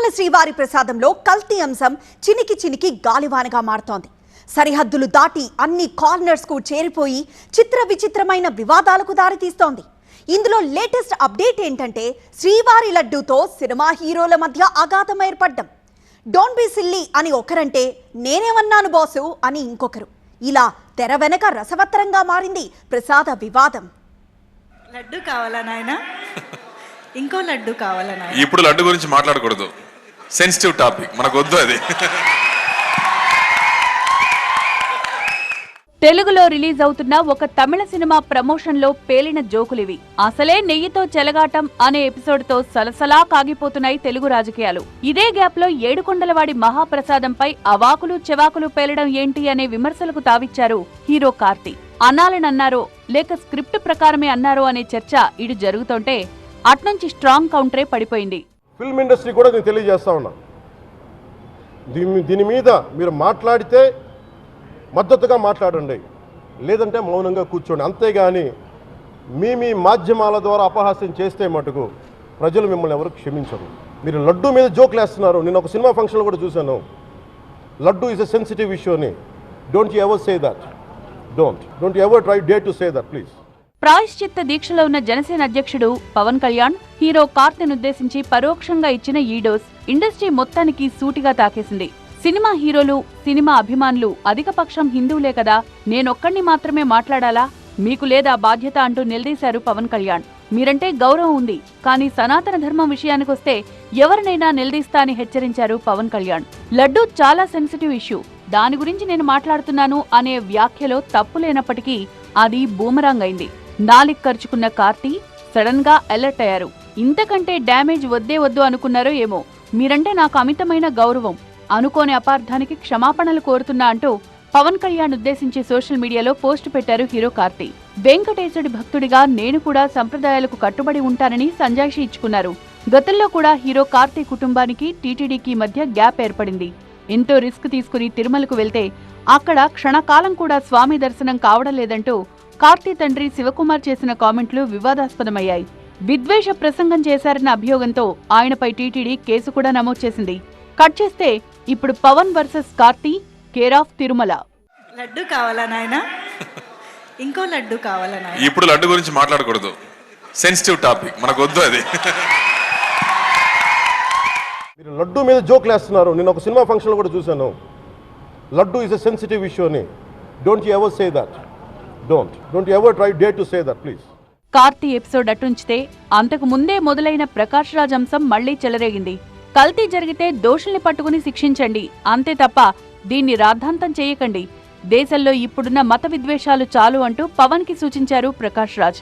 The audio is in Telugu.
తిరుమల శ్రీవారి ప్రసాదంలో కల్తీ అంశం చినికి చినికి గాలివానగా మారుతోంది. సరిహద్దులు దాటి అన్ని కార్నర్స్కు చేరిపోయి చిత్ర విచిత్రమైన వివాదాలకు దారితీస్తోంది. ఇందులో లేటెస్ట్ అప్డేట్ ఏంటంటే శ్రీవారి లడ్డూతో సినిమా హీరోల మధ్య అగాధం ఏర్పడ్డం. డోంట్ బి సిల్లీ అని ఒకరంటే నేనేమన్నాను బాసు అని ఇంకొకరు. ఇలా తెర వెనక రసవత్తరంగా మారింది ప్రసాద వివాదం. లడ్డు కావాలా నాయన? ఇంకో లడ్డు కావాలా నాయన? ఇప్పుడు లడ్డు గురించి మాట్లాడకూడదు. సెన్సిటివ్ టాపిక్ మనకొద్దు అది. తెలుగులో రిలీజ్ అవుతున్న ఒక తమిళ సినిమా ప్రమోషన్లో పేలిన జోకులివి. అసలే నెయ్యితో చెలగాటం అనే ఎపిసోడ్తో సలసలా కాగిపోతున్నాయి తెలుగు రాజకీయాలు. ఇదే గ్యాప్లో ఏడుకొండలవాడి మహాప్రసాదంపై అవాకులు చెవాకులు పేలడం ఏంటి అనే విమర్శలకు తావిచ్చారు హీరో కార్తీ. అనాలనన్నారో లేక స్క్రిప్ట్ ప్రకారమే అన్నారో అనే చర్చ ఇటు జరుగుతుంటే అట్నుంచి స్ట్రాంగ్ కౌంటరే పడిపోయింది. ఫిల్మ్ ఇండస్ట్రీ కూడా నేను తెలియజేస్తా ఉన్నా. దీని దీని మీద మీరు మాట్లాడితే మద్దతుగా మాట్లాడండి. లేదంటే మౌనంగా కూర్చోండి. అంతేగాని మీ మీ మాధ్యమాల ద్వారా అపహాస్యం చేస్తే మటుకు ప్రజలు మిమ్మల్ని ఎవరు క్షమించరు. మీరు లడ్డు మీద జోకులు వేస్తున్నారు. నేను ఒక సినిమా ఫంక్షన్లో కూడా చూశాను. Laddu is a sensitive issue అని. Don't you ever say that don't don't ever try day to say that please ప్రాయశ్చిత్త దీక్షలో ఉన్న జనసేన అధ్యక్షుడు పవన్ కళ్యాణ్ హీరో కార్తీని ఉద్దేశించి పరోక్షంగా ఇచ్చిన ఈ డోస్ ఇండస్ట్రీ మొత్తానికి సూటిగా తాకేసింది. సినిమా హీరోలు సినిమా అభిమానులు అధిక పక్షం హిందువులే కదా నేనొక్కడిని మాత్రమే మాట్లాడాలా? మీకు లేదా బాధ్యత అంటూ నిలదీశారు పవన్ కళ్యాణ్. మీరంటే గౌరవం ఉంది కానీ సనాతన ధర్మం విషయానికొస్తే ఎవరినైనా నిలదీస్తా అని హెచ్చరించారు పవన్ కళ్యాణ్. లడ్డూ చాలా సెన్సిటివ్ ఇష్యూ. దాని గురించి నేను మాట్లాడుతున్నాను అనే వ్యాఖ్యలో తప్పు లేనప్పటికీ అది బూమరాంగ్ అయింది. నాలిక్ ఖర్చుకున్న కార్తీ సడన్గా అలర్ట్ అయ్యారు. ఇంతకంటే డ్యామేజ్ వద్దే వద్దు అనుకున్నారో ఏమో. మీరంటే నాకు అమితమైన గౌరవం. అనుకోని అపార్థానికి క్షమాపణలు కోరుతున్నా అంటూ పవన్ కళ్యాణ్ ఉద్దేశించి సోషల్ మీడియాలో పోస్ట్ పెట్టారు హీరో కార్తీ. వెంకటేశుడి భక్తుడిగా నేను కూడా సంప్రదాయాలకు కట్టుబడి ఉంటానని సంజాయిషి ఇచ్చుకున్నారు. గతంలో కూడా హీరో కార్తీ కుటుంబానికి టీటీడీకి మధ్య గ్యాప్ ఏర్పడింది. ఎంతో రిస్క్ తీసుకుని తిరుమలకు వెళ్తే అక్కడ క్షణకాలం కూడా స్వామి దర్శనం కావడం లేదంటూ కార్తీ తండ్రి శివకుమార్ చేసిన కామెంట్లు వివాదాస్పదమయ్యాయి. విద్వేష ప్రసంగం చేశారన్న అభియోగంతో ఆయనపై టీటీడీ కేసు కూడా నమోదు చేసింది. కట్ చేస్తే ఇప్పుడు Pawan versus Karthi care of Tirumala. Laddu కావాలా నాయన? ఇంకో లడ్డు కావాలా నాయన? ఇప్పుడు లడ్డు గురించి మాట్లాడకూడదు. సెన్సిటివ్ టాపిక్ మనకు వద్దు అది. మీరు లడ్డు మీద జోకులు వేస్తున్నారు నేను ఒక సినిమా ఫంక్షన్లో కూడా చూశాను. Laddu is a sensitive issue అని. Don't you ever say that don't don't ever try day to say that please Karthi episode అటుంచితే అంతకు ముందే మొదలైన ప్రకాష్ రాజ్ అంశం మళ్ళీ చెలరేగింది. కల్తీ జరిగితే దోషుల్ని పట్టుకుని శిక్షించండి. అంతే తప్ప దీన్ని రాద్ధాంతం చేయకండి. దేశంలో ఇప్పుడున్న మత విద్వేషాలు చాలు అంటూ పవన్కి సూచించారు ప్రకాష్ రాజ్.